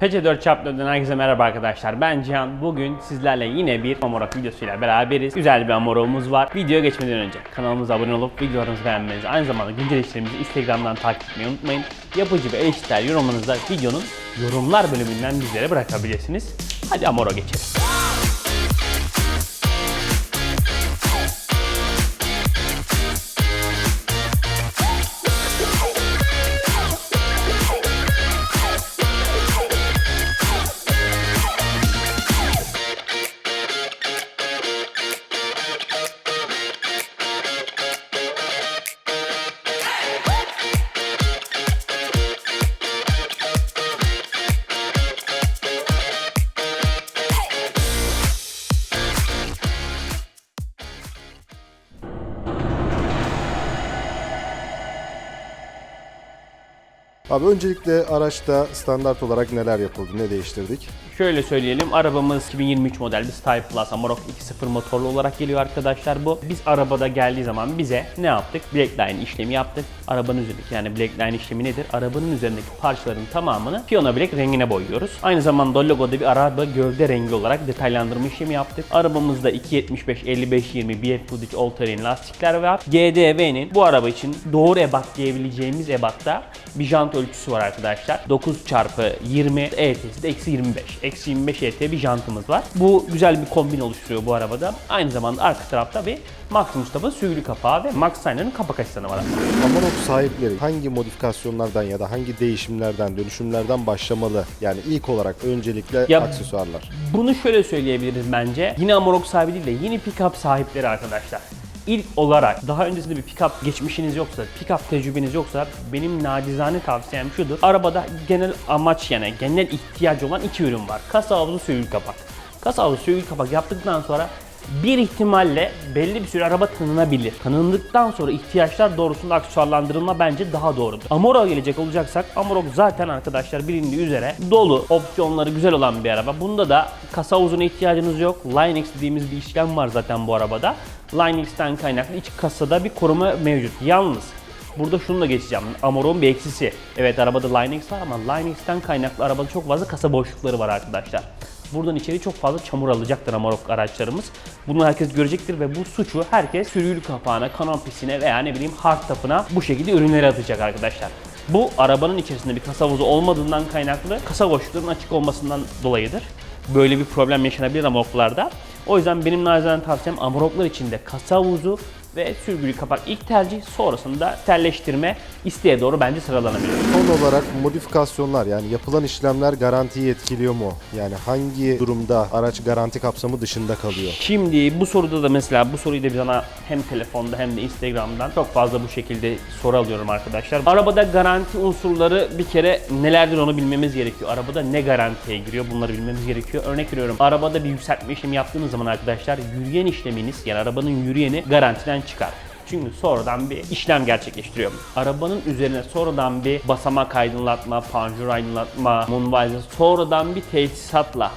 PC4 Çaplı'dan herkese merhaba arkadaşlar. Ben Cihan. Bugün sizlerle yine bir Amorok videosuyla beraberiz. Güzel bir Amorok'umuz var. Videoya geçmeden önce kanalımıza abone olup videolarımızı beğenmenizi, aynı zamanda güncel işlerimizi Instagram'dan takip etmeyi unutmayın. Yapıcı ve eleştirel yorumlarınızı da videonun yorumlar bölümünden bizlere bırakabilirsiniz. Hadi Amorok'a geçelim. Abi öncelikle araçta standart olarak neler yapıldı, ne değiştirdik? Şöyle söyleyelim, arabamız 2023 model bir Style Plus Amarok 2.0 motorlu olarak geliyor arkadaşlar bu. Biz arabada geldiği zaman bize ne yaptık? Blackline işlemi yaptık. Arabanın üzerindeki yani Blackline işlemi nedir? Arabanın üzerindeki parçaların tamamını piyano black rengine boyuyoruz. Aynı zamanda logoda bir araba gövde rengi olarak detaylandırma işlemi yaptık. Arabamızda 275 55 20 BF Footage All Terrain lastikler var. GDV'nin bu araba için doğru ebat diyebileceğimiz ebatta bir jant ölçüsü var arkadaşlar. 9 çarpı 20 ET'si de eksi 25. Eksi 25 ET bir jantımız var. Bu güzel bir kombin oluşturuyor bu arabada. Aynı zamanda arka tarafta bir Max Mustafa sürgülü kapağı ve Max Sign'ın kapak asistanı var. Amarok sahipleri hangi modifikasyonlardan ya da hangi değişimlerden, dönüşümlerden başlamalı? Yani ilk olarak öncelikle Ya- aksesuarlar. Bunu şöyle söyleyebiliriz bence. Yine Amarok sahibi değil de yeni pick-up sahipleri arkadaşlar. İlk olarak daha öncesinde bir pick-up geçmişiniz yoksa, pick-up tecrübeniz yoksa benim nacizane tavsiyem şudur. Arabada genel amaç yani genel ihtiyacı olan iki ürün var. Kasa havuzu sürgülü kapak. Kasa havuzu sürgülü kapak yaptıktan sonra bir ihtimalle belli bir süre araba tanınabilir. Tanındıktan sonra ihtiyaçlar doğrusunda aksesuarlandırılma bence daha doğrudur. Amorok'a gelecek olacaksak Amarok zaten arkadaşlar bilindiği üzere dolu, opsiyonları güzel olan bir araba. Bunda da kasa havuzuna ihtiyacınız yok. Linux dediğimiz bir işlem var zaten bu arabada. Linux'ten kaynaklı iç kasada bir koruma mevcut. Yalnız Burada şunu da geçeceğim. Amarok'un bir eksisi. Evet arabada Linux var ama Linux'ten kaynaklı arabada çok fazla kasa boşlukları var arkadaşlar. Buradan içeri çok fazla çamur alacaktır Amarok araçlarımız. Bunu herkes görecektir ve bu suçu herkes sürgülü kapağına, kanampisine veya ne bileyim hard tapına bu şekilde ürünleri atacak arkadaşlar. Bu arabanın içerisinde bir kasa havuzu olmadığından kaynaklı kasa boşluklarının açık olmasından dolayıdır. Böyle bir problem yaşanabilir Amarok'larda. O yüzden benim nacizane tavsiyem Amarok'lar içinde kasa havuzu ve sürgülü kapak ilk tercih sonrasında terleştirme isteğe doğru bence sıralanabilir. Son olarak modifikasyonlar yani yapılan işlemler garantiyi etkiliyor mu? Yani hangi durumda araç garanti kapsamı dışında kalıyor? Şimdi bu soruda da mesela bu soruyu da bir bana hem telefonda hem de Instagram'dan çok fazla bu şekilde soru alıyorum arkadaşlar. Arabada garanti unsurları bir kere nelerdir onu bilmemiz gerekiyor. Arabada ne garantiye giriyor bunları bilmemiz gerekiyor. Örnek veriyorum arabada bir yükseltme işlemi yaptığınız zaman arkadaşlar yürüyen işleminiz yani arabanın yürüyeni garantiden çıkar. Çünkü sonradan bir işlem gerçekleştiriyor. Arabanın üzerine sonradan bir basamak aydınlatma, panjur aydınlatma, moonvisor sonradan bir tesisatla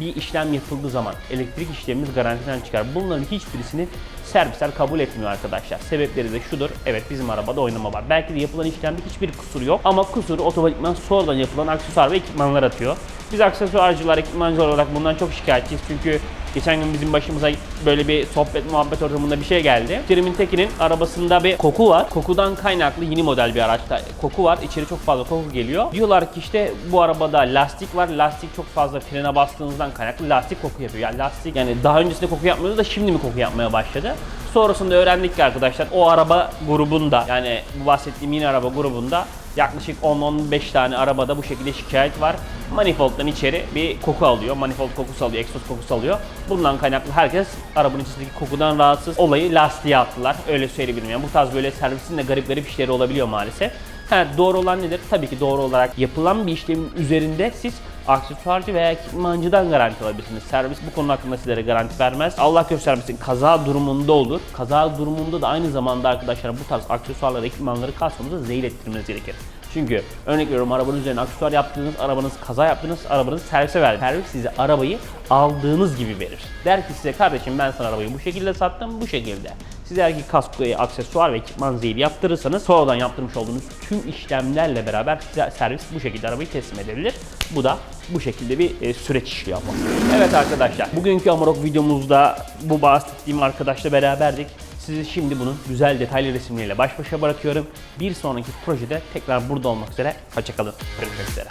bir işlem yapıldığı zaman elektrik işlemimiz garantiden çıkar. Bunların hiçbirisini servisler kabul etmiyor arkadaşlar. Sebepleri de şudur. Evet bizim arabada oynama var. Belki de yapılan işlemde hiçbir kusur yok ama kusuru otomatikman sonradan yapılan aksesuar ve ekipmanlar atıyor. Biz aksesuarcılar, ekipmancılar olarak bundan çok şikayetçiyiz çünkü Geçen gün bizim başımıza böyle bir sohbet muhabbet ortamında bir şey geldi. Kerim'in Tekin'in arabasında bir koku var. Kokudan kaynaklı yeni model bir araçta koku var. İçeri çok fazla koku geliyor. Diyorlar ki işte bu arabada lastik var. Lastik çok fazla frene bastığınızdan kaynaklı lastik koku yapıyor. Yani lastik yani daha öncesinde koku yapmıyordu da şimdi mi koku yapmaya başladı? Sonrasında öğrendik ki arkadaşlar o araba grubunda yani bu bahsettiğim yeni araba grubunda yaklaşık 10-15 tane arabada bu şekilde şikayet var. Manifold'dan içeri bir koku alıyor. Manifold kokusu alıyor, egzoz kokusu alıyor. Bundan kaynaklı herkes arabanın içindeki kokudan rahatsız. Olayı lastiğe attılar. Öyle söyleyebilirim. Yani bu tarz böyle servisin de garip garip işleri olabiliyor maalesef. Ha, doğru olan nedir? Tabii ki doğru olarak yapılan bir işlemin üzerinde siz aksesuarcı veya ekipmancıdan garanti alabilirsiniz. Servis bu konu hakkında sizlere garanti vermez. Allah göstermesin kaza durumunda olur. Kaza durumunda da aynı zamanda arkadaşlar bu tarz aksesuarları, ekipmanları kasmamıza zehir ettirmeniz gerekir. Çünkü örnek veriyorum arabanın üzerine aksesuar yaptığınız, arabanız kaza yaptığınız, arabanızı servise verdi. Servis size arabayı aldığınız gibi verir. Der ki size kardeşim ben sana arabayı bu şekilde sattım, bu şekilde. Siz eğer ki kaskoya aksesuar ve ekipman zeyli yaptırırsanız sonradan yaptırmış olduğunuz tüm işlemlerle beraber size servis bu şekilde arabayı teslim edebilir. Bu da bu şekilde bir e, süreç işliyor ama. Evet arkadaşlar bugünkü Amarok videomuzda bu bahsettiğim arkadaşla beraberdik. Sizi şimdi bunun güzel detaylı resimleriyle baş başa bırakıyorum. Bir sonraki projede tekrar burada olmak üzere. Hoşçakalın. Görüşmek üzere.